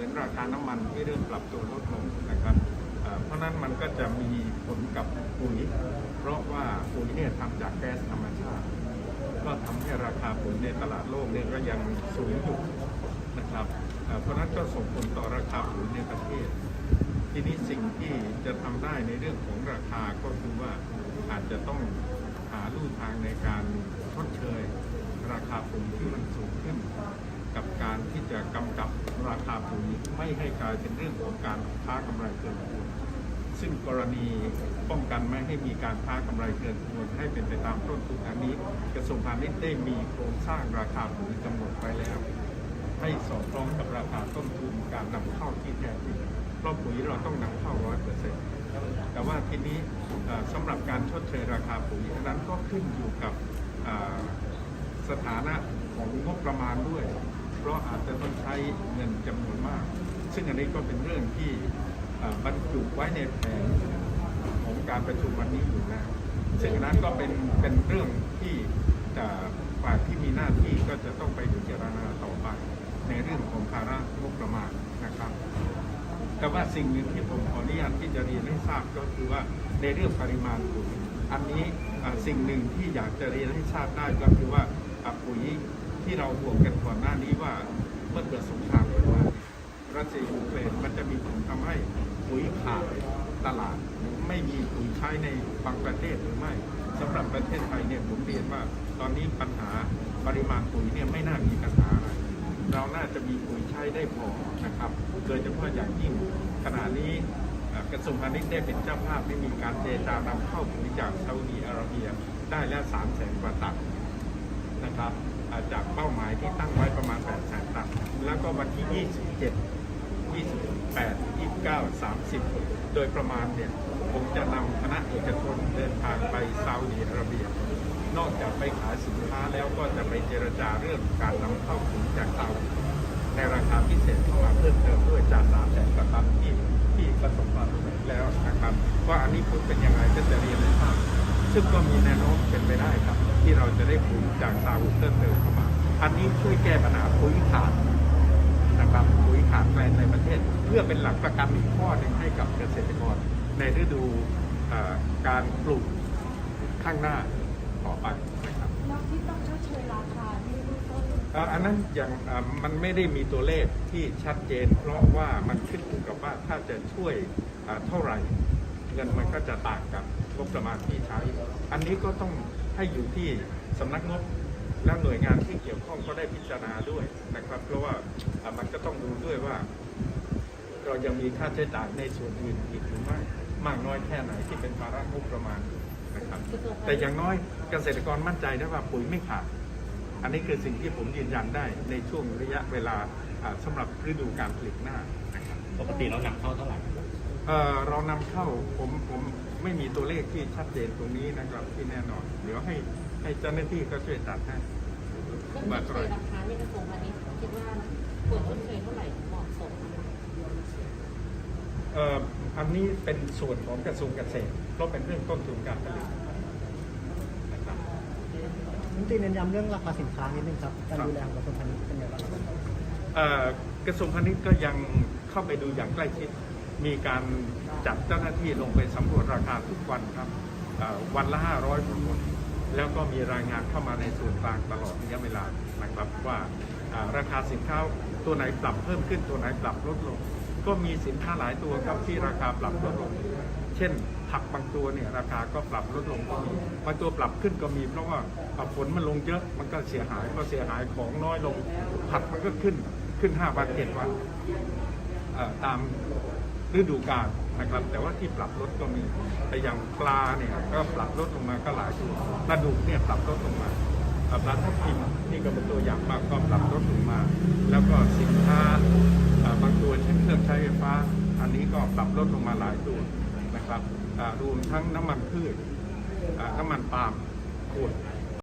มือนราคาน้ำมันที่เริ่มปรับตัวลดลงนะครับเพราะนั้นมันก็จะมีผลกับปุ๋ย เพราะว่าปุ๋ยเนี่ยทำจากแก๊สธรรมชาติ ก็ทำให้ราคาปุ๋ยในตลาดโลกเนี่ยก็ยังสูงอยู่นะครับเพราะนั้นก็ส่งผลต่อราคาปุ๋ยในประเทศ ทีนี้สิ่งที่จะทำได้ในเรื่องของราคาก็คือว่าอาจจะต้องหาลู่ทางในการชดเชย ราคาปุ๋ยที่มันสูงขึ้น กับการที่จะกำกับ ให้กลายเป็นเรื่องของการค้ากำไรเกินควรซึ่งกรณีป้องกันไม่ให้มีการค้ากำไรเกินควรให้เป็นไปตามต้นทุนอันนี้ กระทรวงพาณิชย์ได้มีโครงสร้างราคาปุ๋ยกำหนดไว้แล้ว ให้สอดคล้องกับราคาต้นทุนการนำเข้าที่แท้จริงเพราะปุ๋ยเราต้องนำเข้าร้อยเปอร์เซ็นต์แต่ว่าทีนี้เอ่อสำหรับการชดเชยราคาปุ๋ยนั้นก็ขึ้นอยู่กับสถานะของงบประมาณด้วย เพราะอาจจะต้องใช้เงินจำนวนมาก ซึ่งอันนี้ก็เป็นเรื่องที่บรรจุไว้ในแผนของการประชุมวันนี้อยู่แล้วซึ่งนั้นก็เป็นเป็นเรื่องที่ฝ่ายที่มีหน้าที่ก็จะต้องไปพิจารณาต่อไป ในเรื่องของภาระงบประมาณนะครับ แต่ว่าสิ่งหนึ่งที่ผมขออนุญาตที่จะเรียนให้ทราบก็คือว่าในเรื่องปริมาณปุ๋ยอันนี้สิ่งหนึ่งที่อยากจะเรียนให้ทราบได้ก็คือว่าปุ๋ยที่เราห่วงกันก่อนหน้านี้ว่าเมื่อเกิดสงครามกันมา รัสเซียยูเครนมันจะมีผลทำให้ปุ๋ยขาดตลาด ไม่มีปุ๋ยใช้ในบางประเทศหรือไม่สำหรับประเทศไทยเนี่ยผมเรียนว่า ตอนนี้ปัญหาปริมาณปุ๋ยเนี่ยไม่น่ามีปัญหาอะไรเราน่าจะมีปุ๋ยใช้ได้พอนะครับโดยเฉพาะอย่างยิ่งขณะนี้กระทรวงพาณิชย์ได้เป็นเจ้าภาพได้มีการเจรจานำเข้าปุ๋ยจากซาอุดีอาระเบียได้แล้ว3 0 0แสนกว่าตันนะครับจากเป้าหมายที่ตั้งไว้ประมาณ8แสนตันแล้วก็วันที่ 27 28 29 30 โดยประมาณเนี่ยผมจะนำคณะเอกชนเดินทางไปซาอุดีอาระเบีย นอกจากไปขายสินค้าแล้วก็จะไปเจรจาเรื่องการนำเข้าปุ๋ยจากซาอุดในราคาพิเศษเข้ามาเพิ่มเติมด้วยจาก3แสนกว่าตันที่ที่ประสบความสำเร็จแล้วนะครับว่าอันนี้ผลเป็นยังไงก็จะเรียนให้ทราบซึ่งก็มีแนวโน้มเป็นไปได้ครับ ที่เราจะได้ปุ๋ยจากซาอุเพิ่มเติมเข้ามา อันนี้ช่วยแก้ปัญหาปุ๋ยขาด นะครับปุ๋ยขาดแคลนในประเทศ เพื่ อเป็นหลักประกันอีกข้อหนึ่งให้กับเกษตรกร ในฤดูเอ่อการปลูกข้างหน้าต่อไปนะครับแล้วที่ต้องชดเชยราคาที่เบื้องต้นเอ่ออันนั้นอย่างเอ่อมันไม่ได้มีตัวเลขที่ชัดเจน เพราะว่ามันขึ้นอยู่กับว่าถ้าจะช่วยเอ่อเท่าไหร่เงินมันก็จะต่างกับงบประมาณที่ใช้ อันนี้ก็ต้องให้อยู่ที่สำนักงบและหน่วยงานที่เกี่ยวข้องก็ได้พิจารณาด้วยนะครับ เพราะว่าเอ่อมันก็ต้องดูด้วยว่า เรายังมีค่าใช้จ่ายในส่วนอื่นอีกหรือไม่มากน้อยแค่ไหนที่เป็นภาระงบประมาณนะครับแต่อย่างน้อยเกษตรกรมั่นใจได้ว่าปุ๋ยไม่ขาดอันนี้คือสิ่งที่ผมยืนยันได้ในช่วงระยะเวลาอ่าสำหรับฤดูการผลิตหน้านะครับปกติเรานำเข้าเท่าไหร่เอ่อเรานำเข้าผมผมไม่มีตัวเลขที่ชัดเจนตรงนี้นะครับที่แน่นอน เดี๋ยวให้ให้เจ้าหน้าที่ก็ช่วยตัดให้เรื่องชดเชยราคาในกระทรวงพาณิชย์คิดว่าควรชดเชยเท่าไหร่เหมาะสมนะคะ เอันนี้เป็นส่วนของกระทรวงเกษตรเพราะเป็นเรื่องต้นทุนการผลิตนะครับนิติเน้นย้ำเรื่องราคาสินค้านิดนึงครับการดูแลของกระทรวงพาณิชย์เป็นอยังไงบ้างครับกระทรวงพาณิชย์ก็ยังเข้าไปดูอย่างใกล้ชิด มีการจัดเจ้าหน้าที่ลงไปสำรวจราคาทุกวันครับวันละ 500คนแล้วก็มีรายงานเข้ามาในส่วนกลางตลอดระยะเวลานะครับว่าราคาสินค้าตัวไหนปรับเพิ่มขึ้นตัวไหนปรับลดลง ก็มีสินค้าหลายตัวครับที่ราคาปรับลดลง เช่นผักบางตัวเนี่ยราคาก็ปรับลดลงก็มีบางตัวปรับขึ้นก็มี เพราะว่าอ่าฝนมันลงเยอะมันก็เสียหายก็เสียหายของน้อยลง ผักมันก็ขึ้นขึ้น5วันเจ็ดวันตามฤดูกาลนะครับแต่ว่าที่ปรับลดก็มีแต่อย่างปลาเนี่ยก็ปรับลดลงมาก็หลายตัวปลาดุกเนี่ยปรับลดลงมาปลาทับทิมนี่ก็เป็นตัวอย่างมากก็ปรับลดลงมา แล้วก็สินค้าบางตัว ช้ไฟฟ้า อันนี้ก็ปรับลดลงมาหลายตัวนะครับรวมทั้งน้ำมันพืชน้ำมันปาล์มขวด